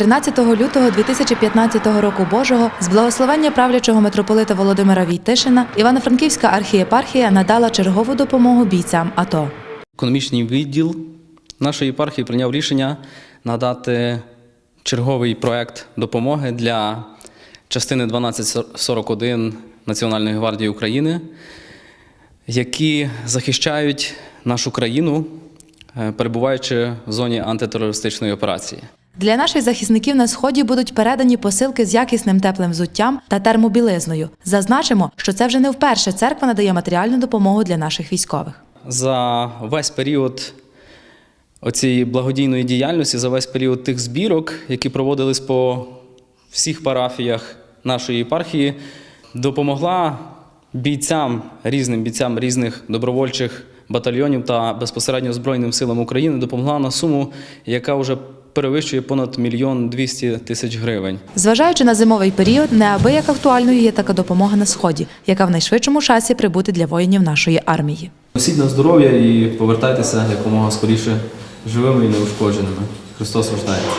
13 лютого 2015 року Божого з благословення правлячого митрополита Володимира Війтишина Івано-Франківська архієпархія надала чергову допомогу бійцям АТО. Економічний відділ нашої єпархії прийняв рішення надати черговий проект допомоги для частини 1241 Національної гвардії України, які захищають нашу країну, е, перебуваючи в зоні антитерористичної операції. Для наших захисників на сході будуть передані посилки з якісним теплим взуттям та термобілизною. Зазначимо, що це вже не вперше церква надає матеріальну допомогу для наших військових. За весь період оцієї благодійної діяльності, за весь період тих збірок, які проводились по всіх парафіях нашої єпархії, допомогла бійцям, різним бійцям різних добровольчих батальйонів та безпосередньо Збройним силам України допомогла на суму, яка вже перевищує понад мільйон двісті тисяч гривень. Зважаючи на зимовий період, неабияк актуальною є така допомога на сході, яка в найшвидшому часі прибути для воїнів нашої армії. Носіть на здоров'я і повертайтеся якомога скоріше живими і неушкодженими. Христос рождається.